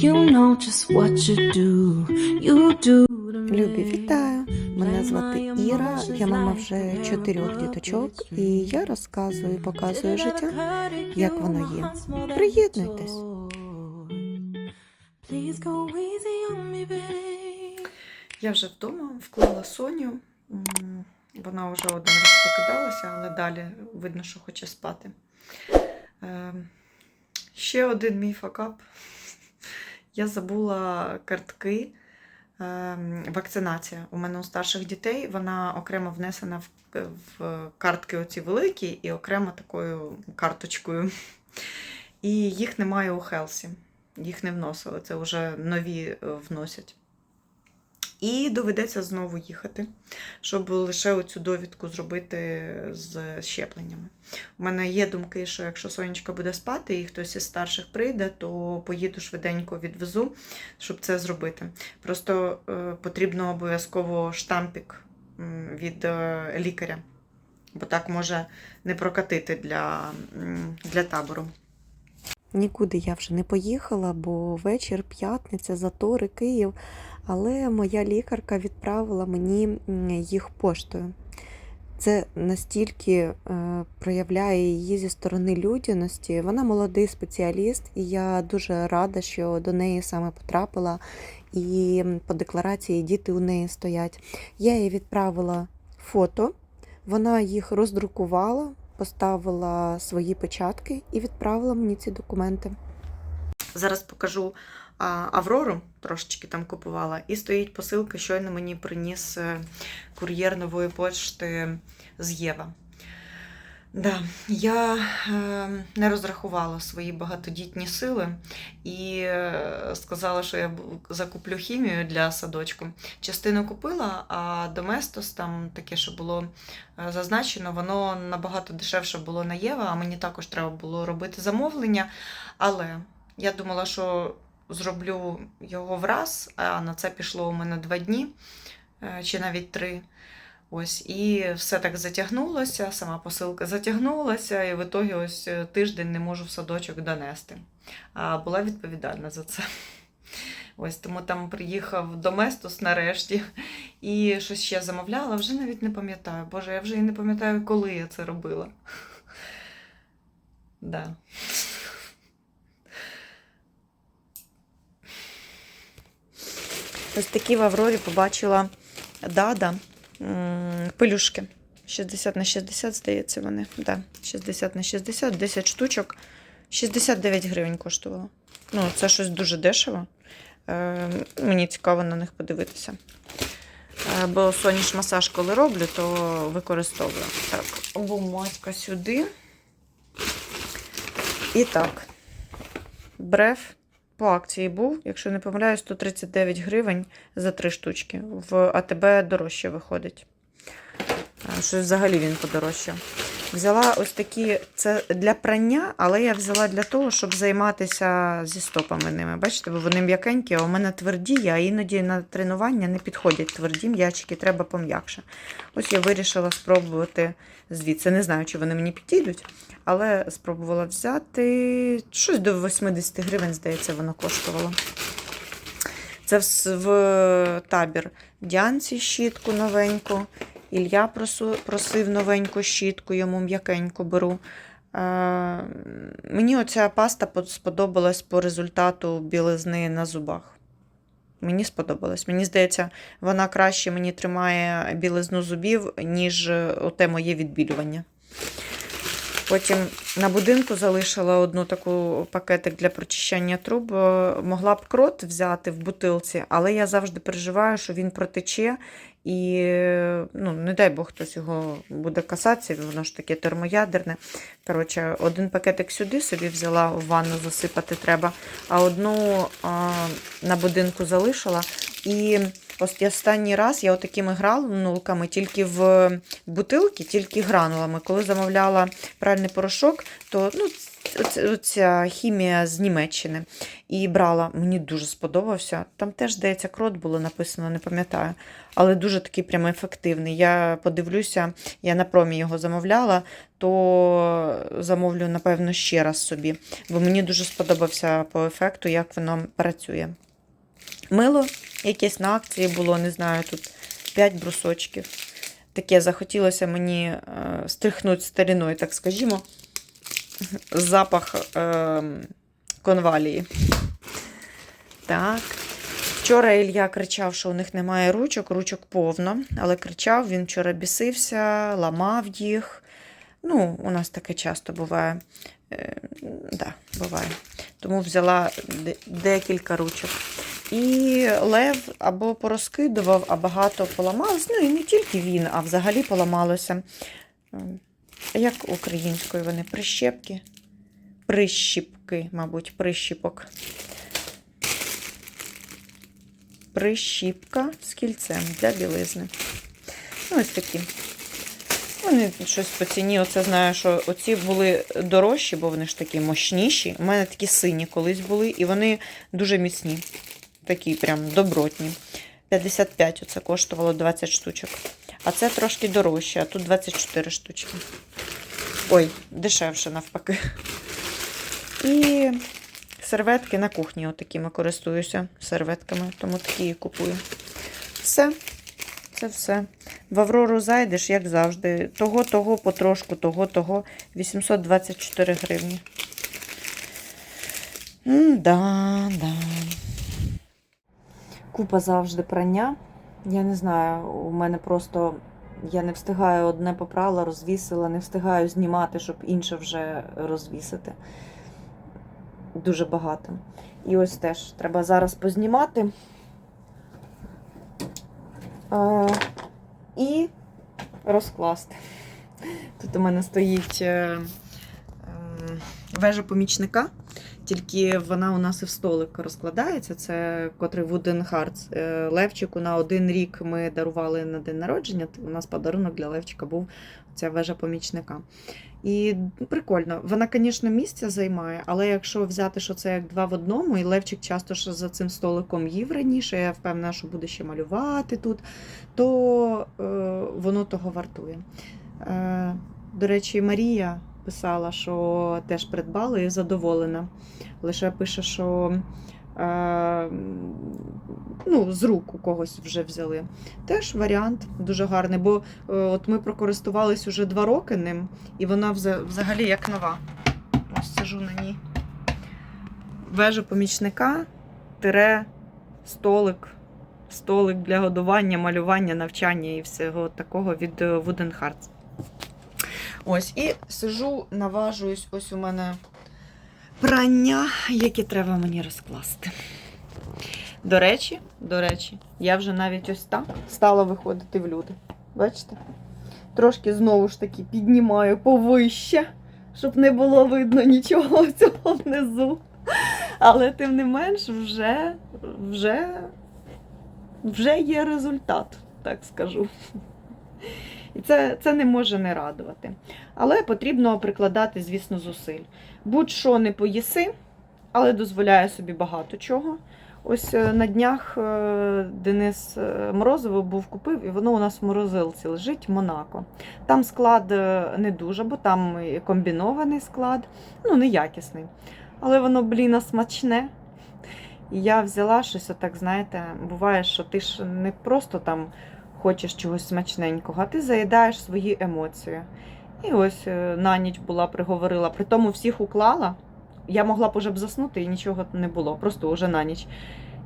You know just what you do. You do. Любі, вітаю! Мене звати Іра, я мама вже чотирьох діточок, і я розказую і показую життя, як воно є. Приєднуйтесь. Я вже вдома вклала Соню. Вона вже один раз покидалася, але далі видно, що хоче спати. Ем, Ще один мій факап. Я забула картки. ем, Вакцинація. У мене у старших дітей вона окремо внесена в, в картки оці великі і окремо такою карточкою. І їх немає у Хелсі. Їх не вносили. Це вже нові е, вносять. І доведеться знову їхати, щоб лише оцю довідку зробити з щепленнями. У мене є думки, що якщо сонечка буде спати і хтось із старших прийде, то поїду швиденько відвезу, щоб це зробити. Просто е, потрібно обов'язково штампік від е, лікаря, бо так може не прокатити для, для табору. Нікуди я вже не поїхала, бо вечір, п'ятниця, затори, Київ. Але моя лікарка відправила мені їх поштою. Це настільки е, проявляє її зі сторони людяності. Вона молодий спеціаліст, і я дуже рада, що до неї саме потрапила. І по декларації діти у неї стоять. Я їй відправила фото, вона їх роздрукувала, поставила свої печатки і відправила мені ці документи. Зараз покажу Аврору, трошечки там купувала, і стоїть посилка, щойно мені приніс е, кур'єр нової почти з Єва. Да, я е, не розрахувала свої багатодітні сили і е, сказала, що я закуплю хімію для садочку. Частину купила, а Доместос там таке, що було зазначено, воно набагато дешевше було на Єва, а мені також треба було робити замовлення. Але я думала, що зроблю його враз, а на це пішло у мене два дні е, чи навіть три. Ось, і все так затягнулося, сама посилка затягнулася, і в ітогі ось е, тиждень не можу в садочок донести. А була відповідальна за це. Ось тому там приїхав Доместос нарешті і щось ще замовляла, вже навіть не пам'ятаю. Боже, я вже і не пам'ятаю, коли я це робила. Да. Ось такі в Аврорі побачила Дада пелюшки. 60 на 60, здається, вони. Да, 60 на 60, 10 штучок. 69 гривень коштувало. Ну, це щось дуже дешево. Е, мені цікаво на них подивитися. Е, бо соніш масаж, коли роблю, то використовую. Так, бумажка сюди. І так. Бреф по акції був, якщо не помиляюсь, 139 гривень за три штучки. В АТБ дорожче виходить. Щось взагалі він подорожчав. Взяла ось такі, це для прання, але я взяла для того, щоб займатися зі стопами ними. Бачите, бо вони м'якенькі, а у мене тверді, а іноді на тренування не підходять тверді м'ячики, треба пом'якше. Ось я вирішила спробувати звідси. Не знаю, чи вони мені підійдуть, але спробувала взяти щось до 80 гривень, здається, воно коштувало. Це в, табір Діанці щітку новеньку. Ілля просив новеньку щітку, йому м'якеньку беру. Е, мені оця паста сподобалась по результату білизни на зубах. Мені сподобалось. Мені здається, вона краще мені тримає білизну зубів, ніж те моє відбілювання. Потім на будинку залишила одну таку пакетик для прочищання труб. Е, Могла б крот взяти в бутилці, але я завжди переживаю, що він протече. І е, ну, не дай Бог хтось його буде касатися, воно ж таке термоядерне. Коротше, один пакетик сюди собі взяла, в ванну засипати треба, а одну а, на будинку залишила. І ось останній раз я отакими гранулками, тільки в бутилки, тільки гранулами. Коли замовляла пральний порошок, то ну, оця хімія з Німеччини. І брала, мені дуже сподобався. Там теж, здається, крот було написано, не пам'ятаю. Але дуже такий прямо ефективний. Я подивлюся, я на промі його замовляла, то замовлю, напевно, ще раз собі. Бо мені дуже сподобався по ефекту, як воно працює. Мило якесь на акції було, не знаю, тут 5 брусочків. Таке захотілося мені е, стрихнути старіною, так скажімо, запах е, конвалії. Так. Вчора Ілля кричав, що у них немає ручок, ручок повно, але кричав, він вчора бісився, ламав їх. Ну, у нас таке часто буває. Е, да, буває. Тому взяла де- декілька ручок. І лев або порозкидував, а багато поламалось. Ну і не тільки він, а взагалі поламалося. Ем, Як українською вони? Прищепки? Прищіпки, мабуть, прищіпок. Прищіпка з кільцем для білизни. Ну, ось такі. Вони щось по ціні. Оце знаю, що оці були дорожчі, бо вони ж такі мощніші. У мене такі сині колись були, і вони дуже міцні. Такі прям добротні. 55 оце коштувало 20 штучок. А це трошки дорожче, а тут 24 штучки. Ой, дешевше навпаки. І серветки на кухні, отакими користуюся серветками, тому такі і купую. Все. Це все. В Аврору зайдеш, як завжди. Того, того, потрошку, того, того. 824 гривні. М-да, да. Купа завжди прання. Я не знаю, у мене просто я не встигаю одне попрала, розвісила, не встигаю знімати, щоб інше вже розвісити. Дуже багато. І ось теж треба зараз познімати. Е, і розкласти. Тут у мене стоїть е, вежа помічника, тільки вона у нас і в столик розкладається. Це котрий Wooden Hearts. Е, Левчику на один рік ми дарували на день народження. У нас подарунок для Левчика був ця вежа помічника. І прикольно, вона, звісно, місця займає, але якщо взяти, що це як два в одному, і Левчик часто ж за цим столиком їв раніше, я впевнена, що буде ще малювати тут, то е, воно того вартує. Е, до речі, Марія писала, що теж придбала і задоволена. Лише пише, що е, ну, з рук у когось вже взяли. Теж варіант дуже гарний, бо е, от ми прокористувались уже два роки ним, і вона взагалі як нова. Ось сижу на ній. Вежа помічника, тире, столик, столик для годування, малювання, навчання і всього такого від е, Wooden Hearts. Ось, і сижу, наважуюсь, ось у мене прання, яке треба мені розкласти. До речі, до речі, я вже навіть ось так стала виходити в люди. Бачите? Трошки знову ж таки піднімаю повище, щоб не було видно нічого цього внизу. Але тим не менш, вже, вже, вже є результат, так скажу. І це, це не може не радувати. Але потрібно прикладати, звісно, зусиль. Будь-що не поїси, але дозволяє собі багато чого. Ось е, на днях е, Денис е, Морозово був купив, і воно у нас в морозилці лежить Монако. Там склад не дуже, бо там комбінований склад, ну неякісний. Але воно, блін, смачне. І я взяла щось, отак, знаєте, буває, що ти ж не просто там хочеш чогось смачненького, а ти заїдаєш свої емоції. І ось е, на ніч була, приговорила. При тому всіх уклала. Я могла б уже б заснути і нічого не було, просто уже на ніч.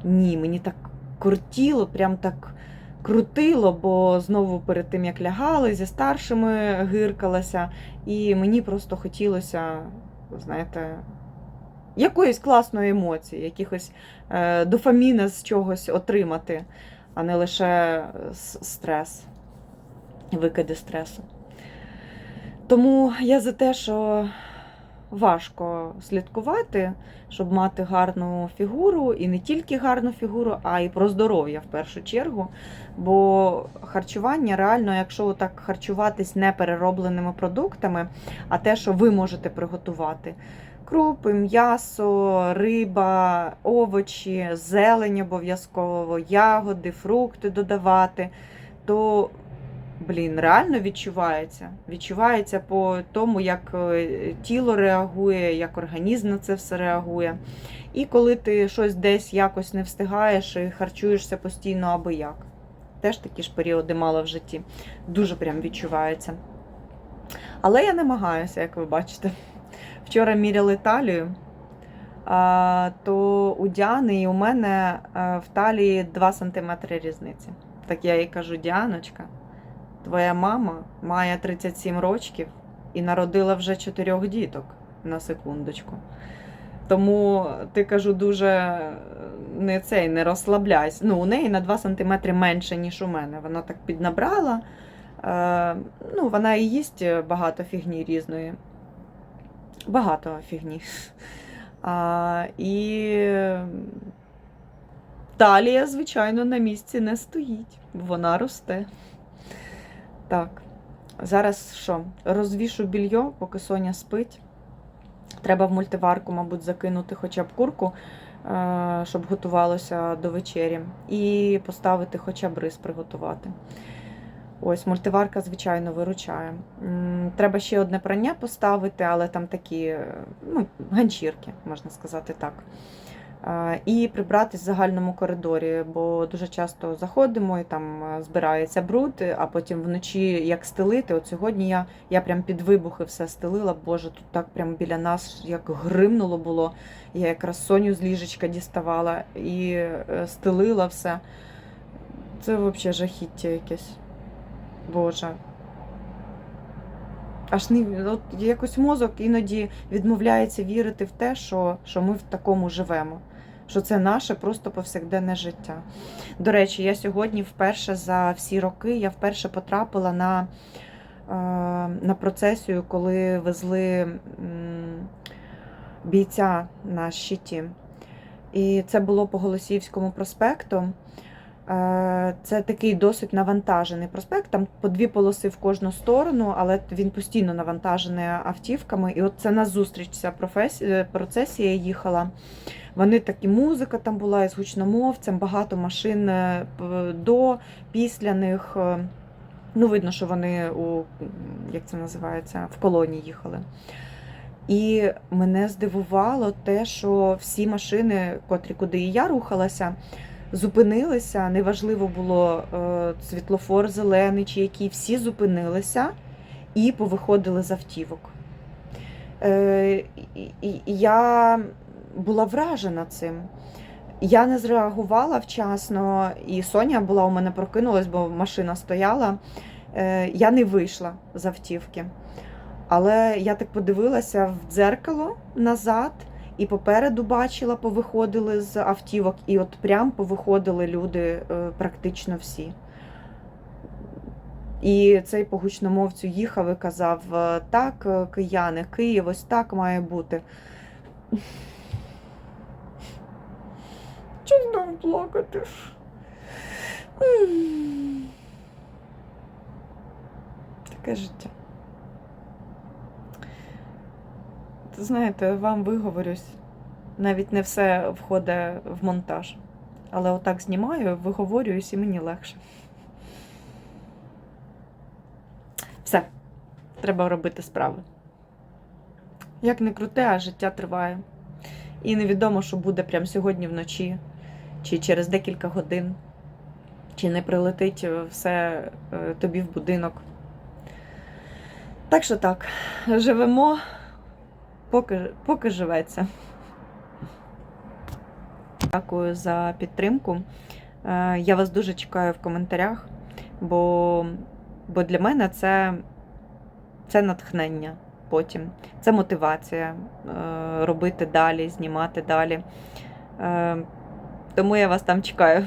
Ні, мені так кортіло, прям так крутило, бо знову перед тим як лягали, зі старшими гиркалася, і мені просто хотілося, знаєте, якоїсь класної емоції, якихось е, дофаміна з чогось отримати, а не лише стрес, викиди стресу. Тому я за те, що важко слідкувати, щоб мати гарну фігуру, і не тільки гарну фігуру, а й про здоров'я в першу чергу. Бо харчування реально, якщо так харчуватись не переробленими продуктами, а те, що ви можете приготувати, Крупи, м'ясо, риба, овочі, зелень обов'язково, ягоди, фрукти додавати, то, блін, реально відчувається. Відчувається по тому, як е, тіло реагує, як організм на це все реагує. І коли ти щось десь якось не встигаєш і харчуєшся постійно аби як. Теж такі ж періоди мала в житті. Дуже прям відчувається. Але я намагаюся, як ви бачите. Вчора міряли талію, то у Діани і у мене в талії 2 см різниці. Так я їй кажу: Діаночка, твоя мама має 37 років і народила вже чотирьох діток на секундочку. Тому ти кажу, дуже е, не цей не розслабляйся. Ну, у неї на 2 см менше, ніж у мене. Вона так піднабрала. Е, ну, вона і їсть багато фігні різної. Багато фігні. А, і талія, звичайно, на місці не стоїть. Вона росте. Так. Зараз що? Розвішу більйо, поки Соня спить. Треба в мультиварку, мабуть, закинути хоча б курку, е, щоб готувалося до вечері. І поставити хоча б рис приготувати. Ось, мультиварка, звичайно, виручає. Треба ще одне прання поставити, але там такі е, ну, ганчірки, можна сказати так. І прибратись в загальному коридорі, бо дуже часто заходимо і там е, збирається бруд, а потім вночі як стелити. От сьогодні я, я прям під вибухи все стелила. Боже, тут так прям біля нас як гримнуло було. Я якраз Соню з ліжечка діставала і е, стелила все. Це взагалі жахіття якесь. Боже. Аж не от якось мозок іноді відмовляється вірити в те, що, що ми в такому живемо. Що це наше просто повсякденне життя. До речі, я сьогодні вперше за всі роки я вперше потрапила на, е, на процесію, коли везли бійця на щиті. І це було по Голосіївському проспекту. Е, Це такий досить навантажений проспект. Там по дві полоси в кожну сторону, але він постійно навантажений автівками. І от це назустріч ця процесія їхала. Вони такі музика там була із гучномовцем, багато машин е, до, після них. Е, Ну, видно, що вони у як це називається, в колоні їхали. І мене здивувало те, що всі машини, котрі куди і я рухалася, зупинилися. Неважливо було е, світлофор зелений чи який, всі зупинилися і повиходили з автівок. Е, я була вражена цим. Я не зреагувала вчасно, і Соня була у мене прокинулась, бо машина стояла. Е, Я не вийшла з автівки. Але я так подивилася в дзеркало назад, і попереду бачила, повиходили з автівок, і от прям повиходили люди е, практично всі. І цей по гучномовцю їхав і казав: е, так, е, кияни, Київ, ось так має бути. Чого знову плакати? Таке життя. Знаєте, вам виговорюсь, навіть не все входить в монтаж. Але отак знімаю, виговорююсь і мені легше. Все, треба робити справи. Як не круте, а життя триває. І невідомо, що буде прямо сьогодні вночі, чи через декілька годин, чи не прилетить все е, тобі в будинок. Так що так, живемо, поки, поки живеться. Дякую за підтримку. Е, Я вас дуже чекаю в коментарях, бо, бо для мене це, це натхнення потім. Це мотивація е, робити далі, знімати далі. Е, Тому я вас там чекаю.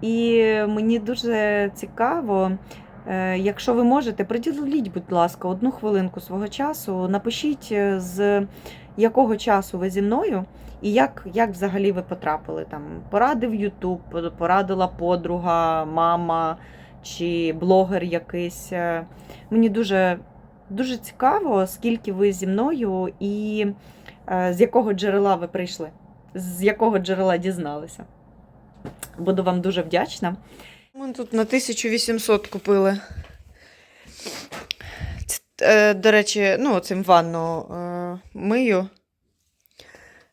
І мені дуже цікаво, якщо ви можете, приділіть, будь ласка, одну хвилинку свого часу. Напишіть, е, з якого часу ви зі мною і як, як взагалі ви потрапили там. Порадив Ютуб, порадила подруга, мама чи блогер якийсь. Е, Мені дуже, дуже цікаво, скільки ви зі мною, і е, з якого джерела ви прийшли, з якого джерела дізналися. Буду вам дуже вдячна. Ми тут на 1800 купили. Е, До речі, ну, цим ванну е, мию.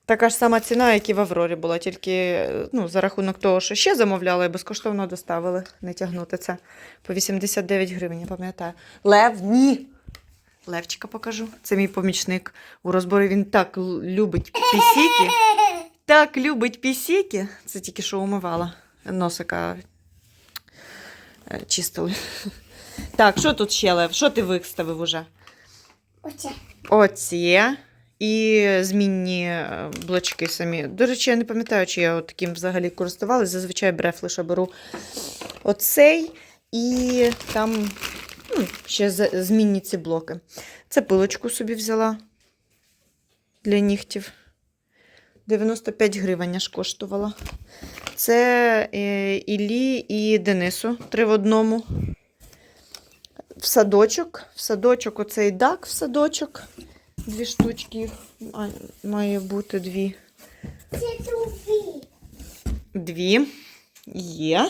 Така ж сама ціна, як і в Аврорі була, тільки е, ну, за рахунок того, що ще замовляли, безкоштовно доставили. Не тягнути це. По 89 гривень, я пам'ятаю. Лев, ні! Левчика покажу. Це мій помічник. У розборі він так любить пісіки. Так любить пісіки. Це тільки що умивала. Носика чистили. Так, що тут ще, Лев? Що ти виставив уже? Оце. Оці і змінні е, блочки самі. До речі, я не пам'ятаю, чи я от таким взагалі користувалася. Зазвичай бреф лише беру оцей і там ну, ще змінні ці блоки. Це пилочку собі взяла для нігтів. 95 гривень аж коштувала. Це е, Іллі і Денису три в одному. В садочок. В садочок оцей дак в садочок. Дві штучки їх має бути дві. Це тобі. Дві є.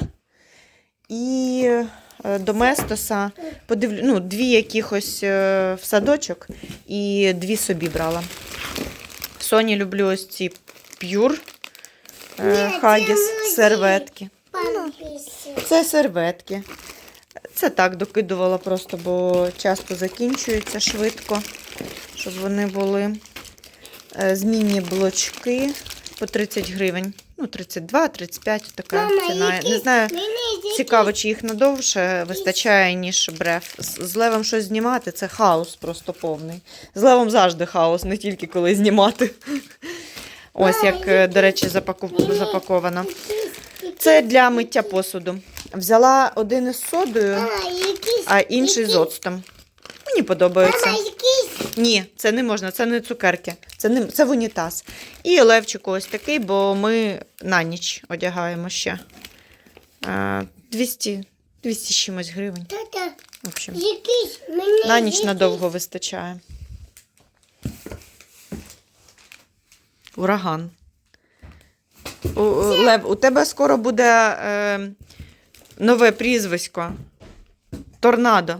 І е, до Местоса подивлю, ну, дві якихось е, в садочок і дві собі брала. Соні люблю ось ці п'юр хагіс серветки. Це серветки. Це так докидувала просто, бо часто закінчуються швидко, щоб вони були. Е, Змінні блочки по 30 гривень. Ну, 32, 35 така Мама, ціна. які- Не знаю, цікаво, чи їх надовше вистачає, ніж бреф. З з левом щось знімати це хаос просто повний. З левом завжди хаос, не тільки коли знімати. Ось як, е, до речі, запаковано. Це для миття посуду. Взяла один із содою, а інший з оцтом. Мені подобається. Ні, це не можна, це не цукерки. Це не це в унітаз. І Левчику ось такий, бо ми на ніч одягаємо ще. 200, 200 з чимось гривень. В общем, на ніч надовго вистачає. Ураган. У, Лев, у тебе скоро буде е, нове прізвисько. Торнадо.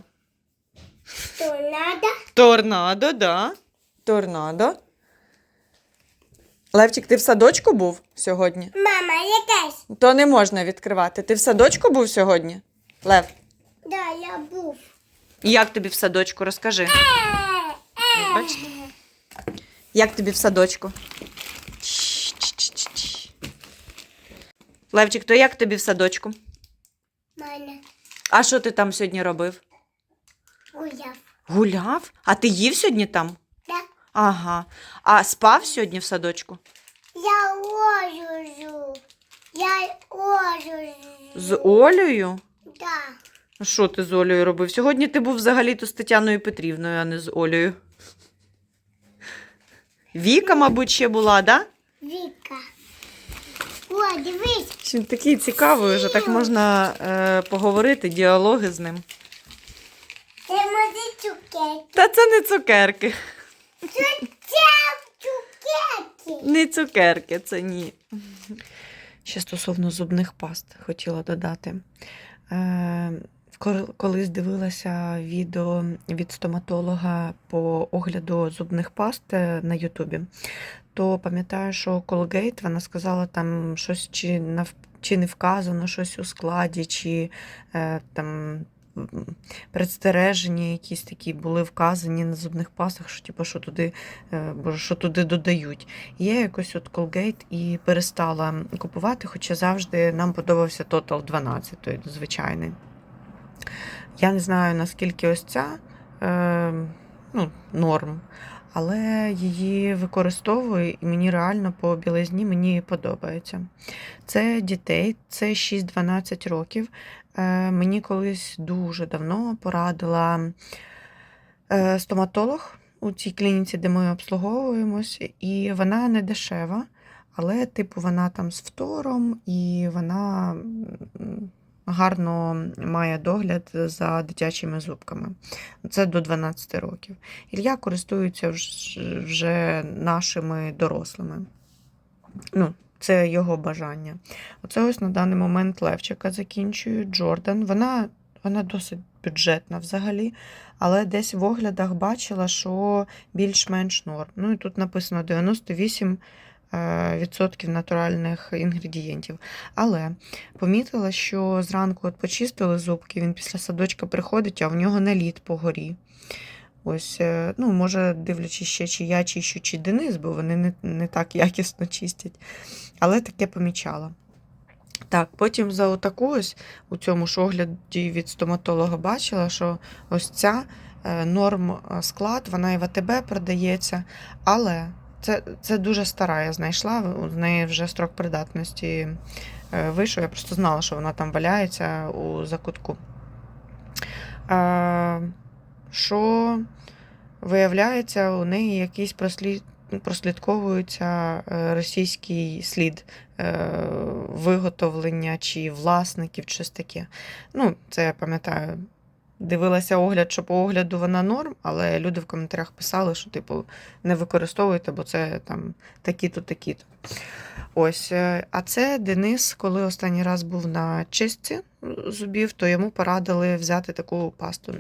Торнадо. Торнадо, да. Торнадо. Левчик, ти в садочку був сьогодні? Мама, якась. То не можна відкривати. Ти в садочку був сьогодні? Лев, Да, я був. як тобі в садочку? Розкажи. Е, е. Бачите? Як тобі в садочку? Левчик, то як тобі в садочку? Мене А що ти там сьогодні робив? гуляв. Гуляв? А ти їв сьогодні там? Да. Ага. А спав сьогодні в садочку? Я ложу. Я ложу. З Олею? Да. А Що ти з Олею робив? Сьогодні ти був взагалі-то з Тетяною Петрівною, а не з Олею. Віка, мабуть, ще була, да? Віка. О, дивись. Він такий цікавий, вже так можна е, поговорити, діалоги з ним. Це мої цукерки. Та це не цукерки. Це цукерки. Не цукерки, це ні. Ще стосовно зубних паст хотіла додати. Е, колись дивилася відео від стоматолога по огляду зубних паст е, на Ютубі, то пам'ятаю, що Colgate, вона сказала там щось чи, нав... чи не вказано щось у складі, чи е, там. Предстереження якісь такі були вказані на зубних пастах, що типу, що туди, е, що туди додають. І Я якось от Colgate і перестала купувати, хоча завжди нам подобався Total 12, той звичайний. Я не знаю, наскільки ось ця е, ну, норм, але її використовую і мені реально по білизні мені подобається. Це дітей, це 6-12 років. Е, мені колись дуже давно порадила е, стоматолог у цій клініці, де ми обслуговуємось, і вона не дешева, але, типу, вона там з втором, і вона гарно має догляд за дитячими зубками. Це до 12 років. Ілля користується вже нашими дорослими. Ну, це його бажання. Оце ось на даний момент Левчика закінчую. Джордан. Вона, вона досить бюджетна взагалі, але десь в оглядах бачила, що більш-менш норм. Ну і тут написано 98 е, відсотків натуральних інгредієнтів. Але помітила, що зранку от почистили зубки, він після садочка приходить, а в нього наліт по горі. Ось, е, ну, може, дивлячись ще, чи я чищу, чи Денис, бо вони не, не так якісно чистять. Але таке помічала. Так, потім за отаку ось у цьому ж огляді від стоматолога бачила, що ось ця е, норм е, склад, вона і в АТБ продається, але це, це дуже стара, я знайшла, у неї вже строк придатності е, вийшов. Я просто знала, що вона там валяється у закутку. Е, Що виявляється, у неї якийсь прослід, прослідковується е, російський слід виготовлення чи власників, щось таке. Ну, це я пам'ятаю. Дивилася огляд, що по огляду вона норм, але люди в коментарях писали, що, типу, не використовуйте, бо це там такі-то, такі-то. Ось. е, А це Денис, коли останній раз був на чистці зубів, то йому порадили взяти таку пасту.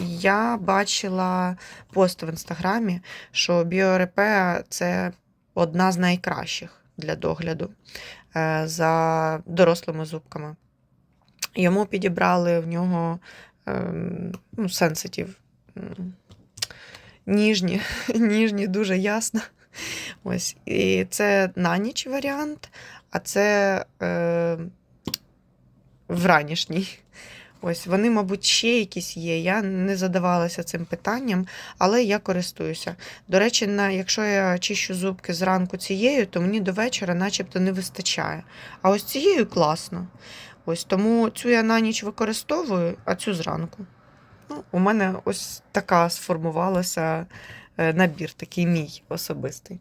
Я бачила пост в інстаграмі, що біорепеа це одна з найкращих для догляду е, за дорослими зубками. Йому підібрали в нього ну, сенситив. м, Ніжні, ніжні, дуже ясно. Ось. І це на ніч варіант, а це е, вранішній. Ось вони, мабуть, ще якісь є. Я не задавалася цим питанням, але я користуюся. До речі, на, якщо я чищу зубки зранку цією, то мені до вечора начебто не вистачає. А ось цією класно. Ось тому цю я на ніч використовую, а цю зранку. Ну, у мене ось така сформувалася е, набір, такий мій особистий.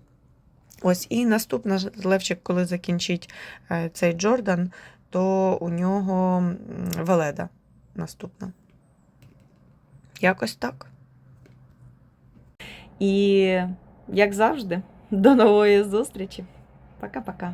Ось і наступна Левчик, коли закінчить е, цей Джордан, то у нього Веледа наступна. Якось так. І як завжди, до нової зустрічі. Пока-пока.